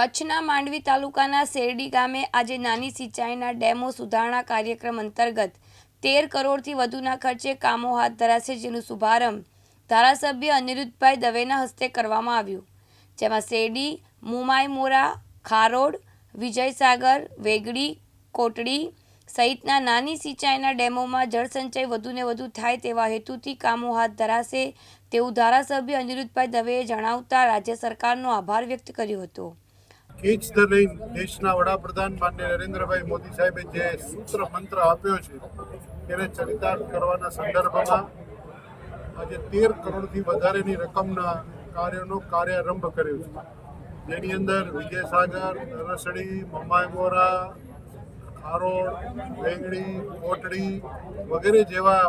કચ્છના માંડવી તાલુકાના શેરડી ગામે આજે નાની સિંચાઈના ડેમો સુધારણા કાર્યક્રમ અંતર્ગત તેર કરોડથી વધુના ખર્ચે કામો હાથ ધરાશે જેનો શુભારંભ ધારાસભ્ય અનિરુદ્ધભાઈ દવેના હસ્તે કરવામાં આવ્યું. જેમાં શેરડી મુમાઈમોરા ખારોડ, વિજયસાગર, વેગડી, કોટડી સહિતના નાની સિંચાઈના ડેમોમાં જળસંચય વધુને વધુ થાય તેવા હેતુથી કામો હાથ ધરાશે તેવું ધારાસભ્ય અનિરુદ્ધભાઈ દવેએ જણાવતા રાજ્ય સરકારનો આભાર વ્યક્ત કર્યો હતો. કેચ ધ રેઇન દેશના વડાપ્રધાન માન્ય નરેન્દ્રભાઈ મોદી સાહેબે જે સૂત્ર મંત્ર આપ્યો છે તેને ચરિતાર્થ કરવાના સંદર્ભમાં આજે તેર કરોડથી વધારેની રકમના કાર્યનો કાર્યારંભ કર્યો છે. જેની અંદર વિજયસાગર, નરસડી મમાયમોરા ખારોડ વેંગડી કોટડી વગેરે જેવા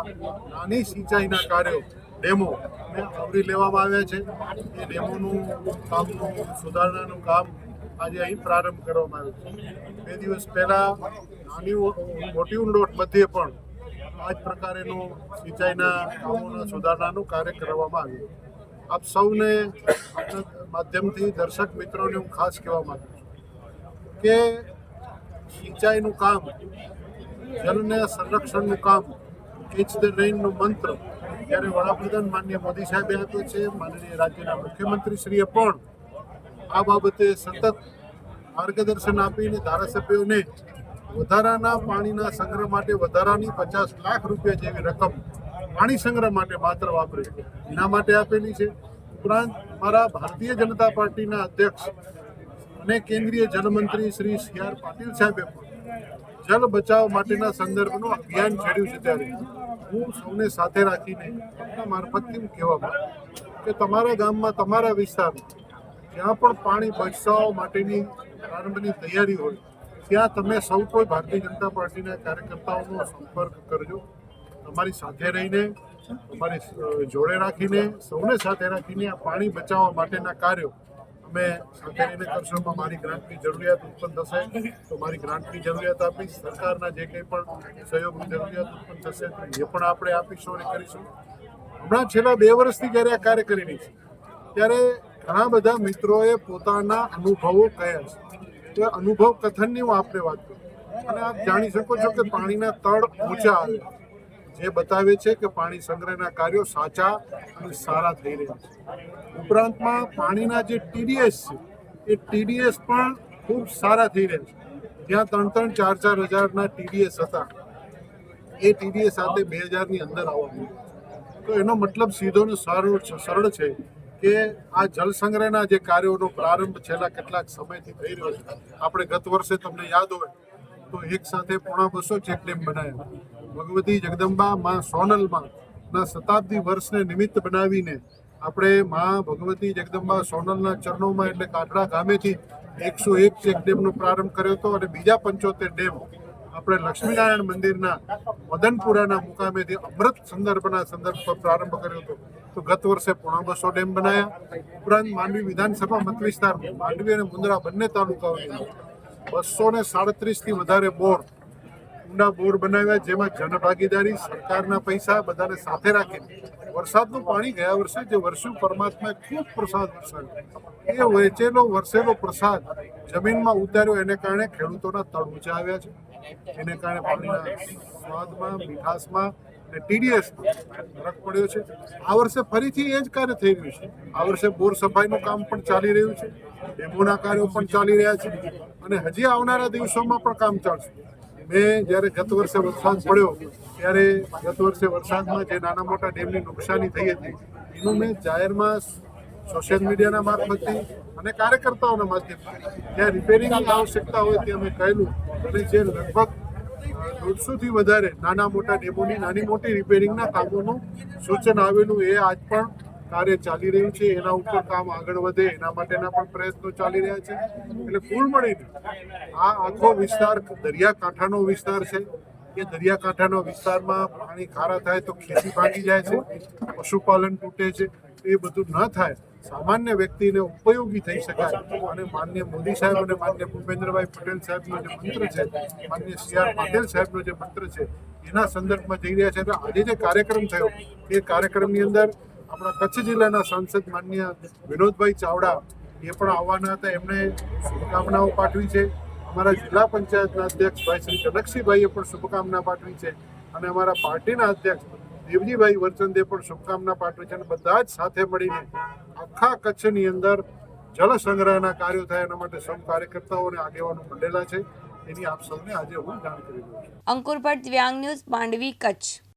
નાની સિંચાઈના કાર્યો, ડેમો આવરી લેવામાં આવ્યા છે. એ ડેમોનું કામનું સુધારણાનું કામ આજે અહીં પ્રારંભ કરવામાં આવ્યો છે. બે દિવસ પહેલા નાની મોટી ઊંડોટ મધ્યે પણ આ જ પ્રકારેનું સિંચાઈના કામોના સુધારણાનું કાર્ય કરવામાં આવ્યું. આપ સૌને માધ્યમથી દર્શક મિત્રોને હું ખાસ કહેવા માંગુ છું કે સિંચાઈનું કામ જલને સંરક્ષણનું કામ કેચ ધ રેઇનનો મંત્ર જ્યારે વડાપ્રધાન માન્ય મોદી સાહેબે આપ્યો છે, માનનીય રાજ્યના મુખ્યમંત્રીશ્રીએ પણ આ બાબતે સતત માર્ગદર્શન આપીને ધારાસભ્યોને વધારાના પાણીના સંગ્રહ માટે વધારાની પચાસ લાખ રૂપિયા જેવી રકમ પાણી સંગ્રહ માટે માત્ર વાપરે. એના માટે આપેલી છે. ઉપરાંત મારા ભારતીય જનતા પાર્ટીના અધ્યક્ષ અને કેન્દ્રીય જલમંત્રી શ્રી સી આર પાટીલ સાહેબે પણ જલ બચાવ માટેના સંદર્ભનું અભિયાન છેડ્યું છે ત્યારે. હું સૌને સાથે રાખીને મારફતથી કહેવા માંગુ કે તમારા ગામમાં, તમારા વિસ્તારમાં જ્યાં પણ પાણી બચાવ માટેની પ્રારંભની તૈયારી હોય, ત્યાં તમે સૌ કોઈ ભારતીય જનતા પાર્ટીના કાર્યકર્તાઓનો સંપર્ક કરજો. તમારી સાથે રહીને, તમારી જોડે રાખીને, સૌને સાથે રાખીને આ પાણી બચાવવા માટેના કાર્યો અમે સાથે રહીને કરશું. મારી ગ્રાન્ટની જરૂરિયાત ઉત્પન્ન થશે, તો મારી ગ્રાન્ટની જરૂરિયાત આપીશ. સરકારના જે કંઈ પણ સહયોગની જરૂરિયાત ઉત્પન્ન થશે, તો એ પણ આપણે આપીશું અને કરીશું. હમણાં છેલ્લા બે વર્ષથી જ્યારે આ કાર્ય કરી રહી છે, ત્યારે ઘણા બધા મિત્રોએ પોતાના અનુભવો કહ્યા છે. તો અનુભવ કથનની હું આપણે વાત કરું. અને આપ જાણી શકો છો કે પાણીના તળ ઊંચા આવે જે બતાવે છે કે પાણી સંગ્રહના કાર્યો સાચા અને સારા થઈ રહ્યા છે. ઉપરાંતમાં પાણીના જે ટીડીએસ છે, એ ટીડીએસ પણ ખૂબ સારા થઈ રહ્યા છે. જ્યાં ત્રણ ત્રણ ચાર ચાર હજારના ટીડીએસ હતા. એ ટીડીએસ સાથે બે હજારની અંદર આવવા માંડ્યા તો એનો મતલબ સીધો ને સરળ સરળ છે. કે આ જળ સંગ્રહના જે કાર્યોનો પ્રારંભ છેલ્લા કેટલાક સમયથી થઈ રહ્યો છે. આપણે ગત વર્ષે તમને યાદ હોય તો એક સાથે પોણા બસો ચેક ડેમ બનાવ્યા. ભગવતી જગદંબા માં સોનલમાં ના શતાબ્દી વર્ષને નિમિત્ત બનાવીને આપણે માં ભગવતી જગદંબા સોનલના ચરણોમાં એટલે કાટડા ગામેથી એકસો એક ચેક ડેમનો પ્રારંભ કર્યો હતો અને બીજા પંચોતેર ડેમ આપણે લક્ષ્મીનારાયણ મંદિરના મદનપુરાના મુકામેથી અમૃત સંદર્ભના સંદર્ભ પર પ્રારંભ કર્યો હતો. તો ગત વર્ષે પોણા બસો ડેમ બનાવ્યા ઉપરાંત માંડવી વિધાનસભા મત વિસ્તારમાં માંડવી અને મુન્દ્રા બંને તાલુકાઓની બસો ને સાડત્રીસથી વધારે બોર, ઊંડા બોર બનાવ્યા, જેમાં જનભાગીદારી, સરકારના પૈસા બધાને સાથે રાખીને વરસાદનું પાણી ગયા વર્ષે જે વર્ષું પરમાત્માએ ખૂબ પ્રસાદ વરસાવ્યો. એ વેચેલો વરસેલો પ્રસાદ જમીનમાં ઉતાર્યો, એને કારણે ખેડૂતોના તળ ઊંચા આવ્યા છે. એને કારણે પાણીના સ્વાદમાં, મીઠાશમાં અને ટીડીએસમાં ફરક પડ્યો છે. આ વર્ષે ફરીથી એ જ કાર્ય થઈ રહ્યું છે. આ વર્ષે બોર સફાઈનું કામ પણ ચાલી રહ્યું છે. ડેમોના કાર્યો પણ ચાલી રહ્યા છે. અને હજી આવનારા દિવસોમાં પણ કામ ચાલશે. મેં જ્યારે ગત વર્ષે વરસાદ પડ્યો, ત્યારે ગત વર્ષે વરસાદમાં જે નાના મોટા ડેમની નુકસાની થઈ હતી, એનું મેં જાહેરમાં સોશિયલ મીડિયાના મારફતથી અને કાર્યકર્તાઓના માધ્યમથી, જ્યાં રિપેરિંગની આવશ્યકતા હોય તે અમે કહેલું. અને જે લગભગ દોઢસોથી વધારે નાના મોટા ડેમોની, નાની મોટી રિપેરિંગના કામોનું સૂચન આવેલું એ આજ પણ કાર્ય ચાલી રહ્યું છે. એના ઉપર કામ આગળ વધે, એના માટેના પણ પ્રયત્નો ચાલી રહ્યા છે. એટલે કુલ મળીને આ આખો વિસ્તાર દરિયાકાંઠાનો વિસ્તાર છે. કે દરિયાકાંઠાના વિસ્તારમાં પાણી ખારા થાય તો ખેતી ભાંગી જાય છે, પશુપાલન તૂટે છે, એ બધું ન થાય સામાન્ય વ્યક્તિને ઉપયોગી થઈ શકાય. અને માન્ય મોદી સાહેબ અને માન્ય ભૂપેન્દ્રભાઈ પટેલ સાહેબનો જે મંત્ર છે માન્ય સી આર પાટીલ સાહેબનો જે મંત્ર છે, એના સંદર્ભમાં જઈ રહ્યા છે. એટલે આજે જે કાર્યક્રમ થયો, એ કાર્યક્રમની અંદર આપણા કચ્છ જિલ્લાના સાંસદ માન્ય વિનોદભાઈ ચાવડા એ પણ આવવાના હતા. એમણે શુભકામનાઓ પાઠવી છે. અમારા જિલ્લા પંચાયતના અધ્યક્ષ ભાઈ શ્રી જનકસિંહભાઈએ પણ શુભકામના પાઠવી છે. અને અમારા પાર્ટીના અધ્યક્ષ દેવજીભાઈ વરચંદે પણ શુભકામના પાઠવી છે અને બધા જ સાથે મળીને આખા કચ્છની અંદર જળ સંગ્રહના કાર્યો થાય એના માટે સૌ કાર્યકર્તાઓ અને આગેવાનો મળેલા છે. એની આપ સૌને આજે હું જાણ કરી દઉં છું. અંકુર ભટ્ટ દિવ્યાંગ ન્યૂઝ માંડવી કચ્છ.